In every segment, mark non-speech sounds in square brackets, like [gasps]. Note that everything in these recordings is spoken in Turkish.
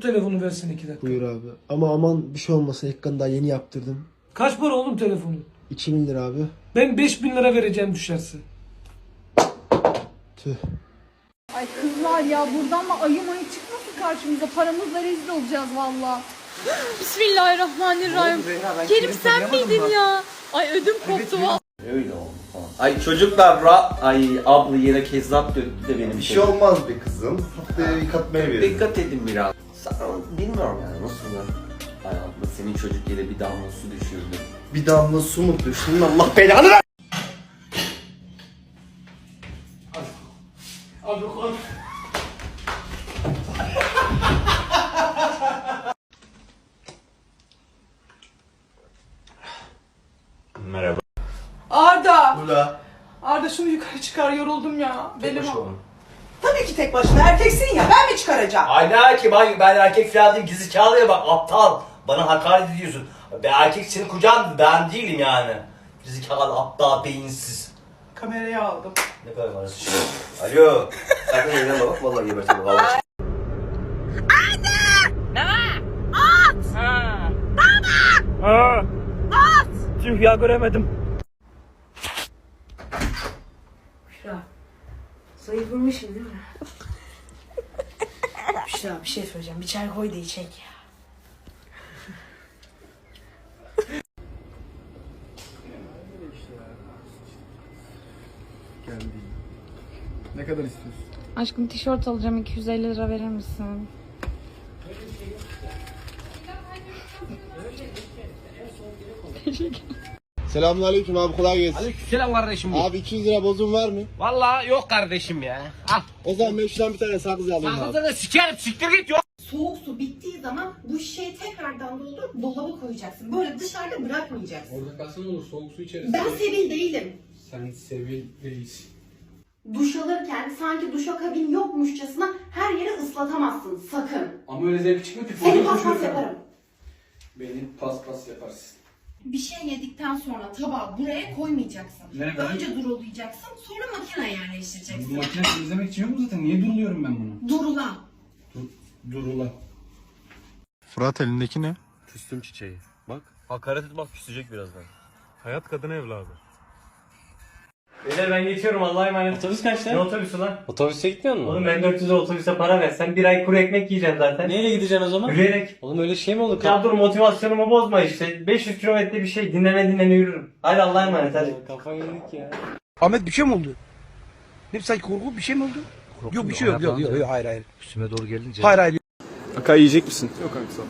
şu telefonu versin iki dakika. Buyur abi. Ama aman bir şey olmasın. Ekranı daha yeni yaptırdım. Kaç para oğlum telefonun? 2000 lira abi. Ben 5000 lira vereceğim düşerse. Tüh. Ay kızlar ya buradan mı ayı mayı çıkmasın karşımıza. Paramızla rezil olacağız valla. [gasps] Bismillahirrahmanirrahim. Kerim sen miydin ya? Ay ödüm koptu valla. Öyle oldu falan. Ay çocuklar ra ay abla yere kezzap döktü de benim Bir şey olmaz be kızım. Haftaya yıkatmaya veririm. Dikkat edin biraz. Sana bilmiyorum yani nasıl. Ay abla senin çocuk yere bir damla su düşürdü. Bir damla su mu düştün Allah belanı ver. Merhaba. Arda! Ula. Arda şunu yukarı çıkar yoruldum ya. Benim o. olun. Tabii ki tek başına erkeksin ya ben mi çıkaracağım? Ay ne erkek ben, ben erkek falan değilim gizli çağlıyor bak aptal. Bana hakaret ediyorsun. Ben erkek senin kucağın ben değilim yani. Gizli çağlı aptal beyinsiz. Kameraya aldım. Ne kadar var şey. Alo. Sakın evine bak vallahi gebertirim vallahi. Tüh ya göremedim. Büşra. Zayıflamışsın değil mi? Büşra bir şey söyleyeceğim. Bir çay koy da içek ya. Ne kadar istiyorsun? Aşkım tişört alacağım 250 lira verir misin? Selamünaleyküm abi kolay gelsin. Selam kardeşim. Abi 200 lira bozum var mı? Vallahi yok kardeşim ya. Al. O zaman ben şuradan bir tane sakız alayım abi. Sakızını sikerim siktir git yok. Soğuk su bittiği zaman bu şişeyi tekrardan doldurup dolaba koyacaksın. Böyle dışarıda bırakmayacaksın. Orada kalsın olur soğuk su içeriz. Ben sevil değilim. Sen sevil değilsin. Duş alırken sanki duşakabin yokmuşçasına her yeri ıslatamazsın sakın. Ama öyle zevk çıkmıyor ki. Seni paspas yaparım. Beni paspas yaparsın. Bir şey yedikten sonra tabağı buraya koymayacaksın. Nereden? Önce durulayacaksın sonra makine Bu yerleştireceksin. makine temizlemek için yok mu zaten? Niye duruluyorum ben bunu? Durula. Dur, durula. Fırat elindeki ne? Küstüm çiçeği. Bak. Hakaret et bak küsecek birazdan. Hayat kadın evladı. Beyler ben geçiyorum Allah'a emanet. Otobüs kaçta? Ne otobüsü lan? Otobüse gitmiyor musun? Oğlum ben 400 otobüse para versen bir ay kuru ekmek yiyeceğim zaten. Neyle gideceksin o zaman? Yürüyerek. Oğlum öyle şey mi olur? Ya dur motivasyonumu bozma işte. 500 kilometre bir şey dinlene dinlene yürürüm. Hadi Allah'a emanet hadi. Kafayı yedik ya. Ahmet bir şey mi oldu? Ne sanki korku bir şey mi oldu? yok bir şey yok yok yok hayır hayır. Üstüme doğru gelince. Hayır hayır. Aka yiyecek misin? Yok kanka sağ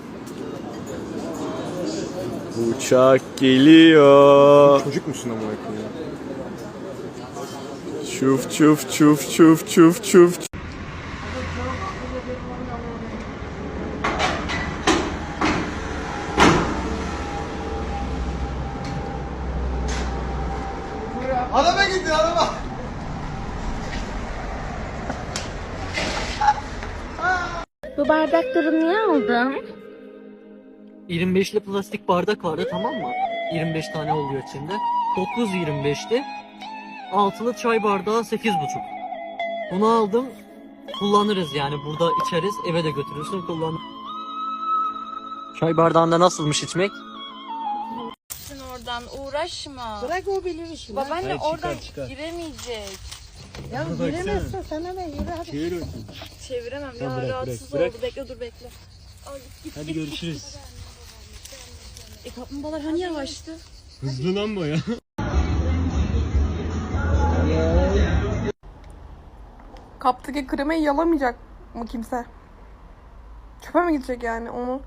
Uçak geliyor. Çocuk musun ama ya? Çuf çuf çuf çuf çuf çuf. Gitti araba. Bu bardakları niye aldın? 25'li plastik bardak vardı tamam mı? 25 tane oluyor içinde. 9.25'ti. Altılı çay bardağı 8.5. Bunu aldım. Kullanırız yani burada içeriz eve de götürürsün kullan. Çay bardağında nasılmış içmek? Oradan uğraşma. Bırak o bilir işini. Babaanne oradan giremeyecek. Ya giremezsin sana ne yürü hadi. Çeviremem ya rahatsız oldu. Bekle dur bekle. Ay, git, Hadi git, görüşürüz. git. E kaplumbağalar hani yavaştı? Hızlı lan bu ya. Kaptaki kremayı yalamayacak mı kimse? Çöpe mi gidecek yani onu?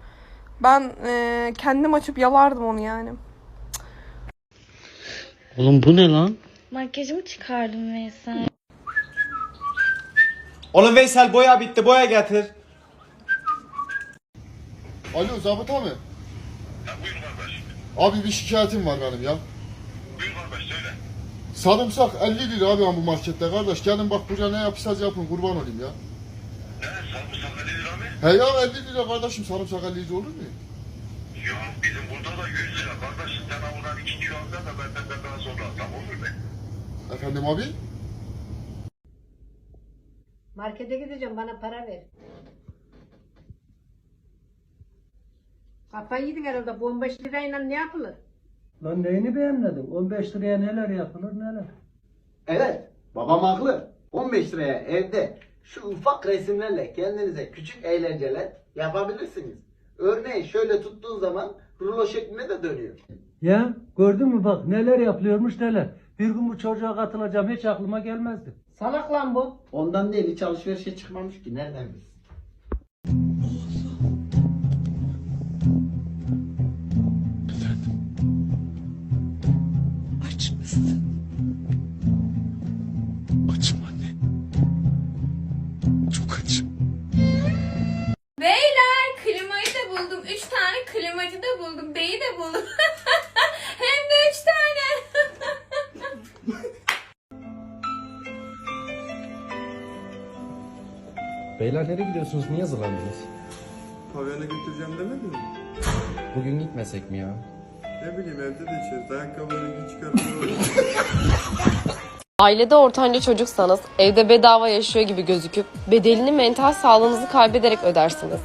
Ben eee, kendim açıp yalardım onu yani. Oğlum bu ne lan? Makyajımı çıkardım Veysel. Oğlum Veysel boya bitti boya getir. Alo zabıta mı? Abi bir şikayetim var benim ya. Sarımsak 50 lira abi bu markette kardeş. Gelin bak buraya ne yapacağız yapın kurban olayım ya. Ne sarımsak 50 lira mı? He ya 50 lira kardeşim sarımsak 50 lira olur mu? Ya bizim burada da 100 lira kardeş. Sen buradan 2 kilo al da benden de daha sonra tamam olur mu? Efendim abi? Markete gideceğim bana para ver. Kafayı yedin herhalde. Bu 15 lirayla ne yapılır? Lan neyini beğenmedin? 15 liraya neler yapılır neler? Evet. Babam haklı. 15 liraya evde şu ufak resimlerle kendinize küçük eğlenceler yapabilirsiniz. Örneğin şöyle tuttuğun zaman rulo şeklinde de dönüyor. Ya gördün mü bak neler yapılıyormuş neler. Bir gün bu çocuğa katılacağım hiç aklıma gelmezdi. Salak lan bu. Ondan değil hiç alışverişe çıkmamış ki nereden bilsin? Buldum. [laughs] Hem de üç tane. [laughs] Beyler nereye gidiyorsunuz? Niye hazırlandınız? Pavyona götüreceğim demedin mi? Bugün gitmesek mi ya? Ne bileyim evde de içeriz. Ayakkabıları çıkartıyorum. [laughs] Ailede ortanca çocuksanız evde bedava yaşıyor gibi gözüküp bedelini mental sağlığınızı kaybederek ödersiniz.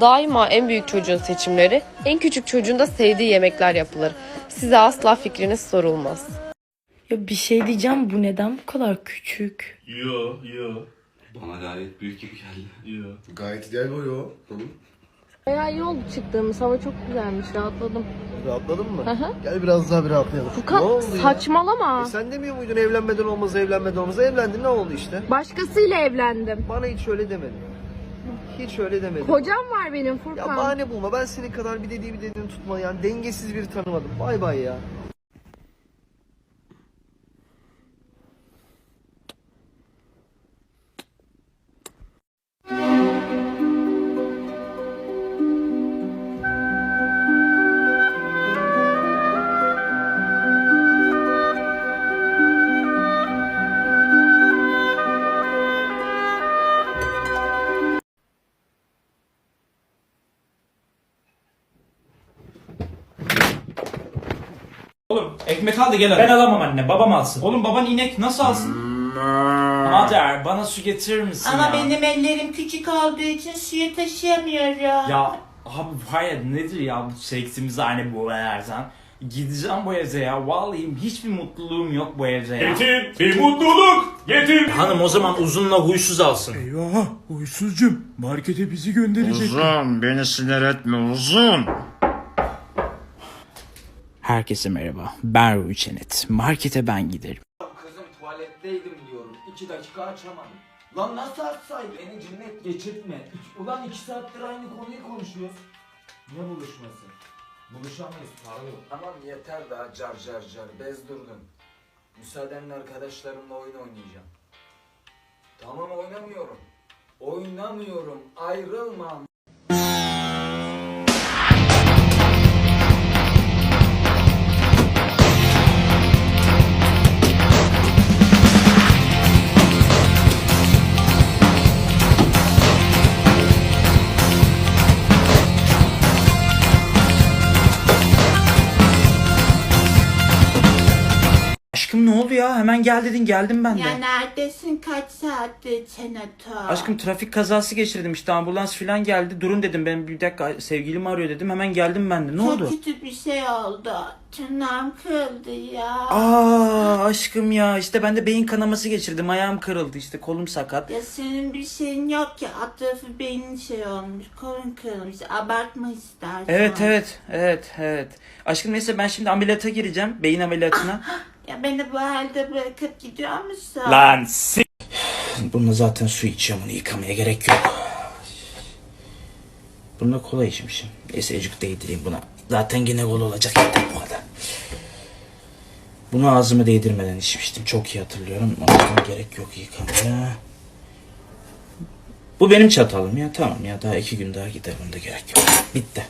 Daima en büyük çocuğun seçimleri, en küçük çocuğun da sevdiği yemekler yapılır. Size asla fikriniz sorulmaz. Ya bir şey diyeceğim bu neden bu kadar küçük? Yo yo Bana gayet büyük gibi geldi. yo. Gayet ideal o yo. Bayağı iyi oldu çıktığımız. Hava çok güzelmiş. Rahatladım. Rahatladın mı? Hı hı. Gel biraz daha bir rahatlayalım. Furkan saçmalama. sen demiyor muydun evlenmeden olmaz evlenmeden olmaz evlendin ne oldu işte? Başkasıyla evlendim. Bana hiç öyle demedin. Hiç öyle demedin. Kocam var benim Ya Furkan. bahane bulma ben senin kadar bir dediği bir dediğini tutma yani dengesiz biri tanımadım. Bay bay ya. Ekmek al da gel hadi. Ben alamam anne babam alsın. Oğlum baban inek nasıl alsın? Mader bana su getirir misin Ama ya? benim ellerim küçük olduğu için suyu taşıyamıyorum. Ya abi hayır nedir ya bu seksimiz hani bu versen? Gideceğim bu evde ya. Vallahi hiçbir mutluluğum yok bu evde ya. Getir bir mutluluk getir. Hanım o zaman uzunla huysuz alsın. Eyvah huysuzcum markete bizi gönderecek. Uzun beni sinir etme uzun. Herkese merhaba. Ben Ruhi Çenet. Markete ben giderim. Kızım tuvaletteydim diyorum. İki dakika açamadım. Lan nasıl açsaydı? Beni cinnet geçirtme. Ulan iki saattir aynı konuyu konuşuyoruz. Ne buluşması? Buluşamayız para yok. Tamam yeter daha car car car bezdurdun. Müsaadenle arkadaşlarımla oyun oynayacağım. Tamam oynamıyorum. Oynamıyorum. Ayrılmam. Aşkım ne oldu ya? Hemen gel dedin geldim ben de. Ya neredesin kaç saattir Çeneto? Aşkım trafik kazası geçirdim işte ambulans falan geldi. Durun dedim ben bir dakika sevgilim arıyor dedim. Hemen geldim ben de. Ne Çok oldu? kötü bir şey oldu. Tırnağım kırıldı ya. Aa aşkım ya işte ben de beyin kanaması geçirdim. Ayağım kırıldı işte kolum sakat. Ya senin bir şeyin yok ki. Alt tarafı beynin şey olmuş. Kolun kırılmış. Abartma istersen. Evet evet evet evet. Aşkım neyse ben şimdi ameliyata gireceğim. Beyin ameliyatına. Ya beni bu halde bırakıp gidiyor musun? Lan si... Bununla zaten su içiyorum onu yıkamaya gerek yok. Bununla kola içmişim. Neyse ecik değdireyim buna. Zaten gene kol olacak yeter bu kadar. Bunu ağzıma değdirmeden içmiştim. Çok iyi hatırlıyorum. O yüzden gerek yok yıkamaya. Bu benim çatalım ya. Tamam ya daha iki gün daha gider. Bunda gerek yok. Bitti.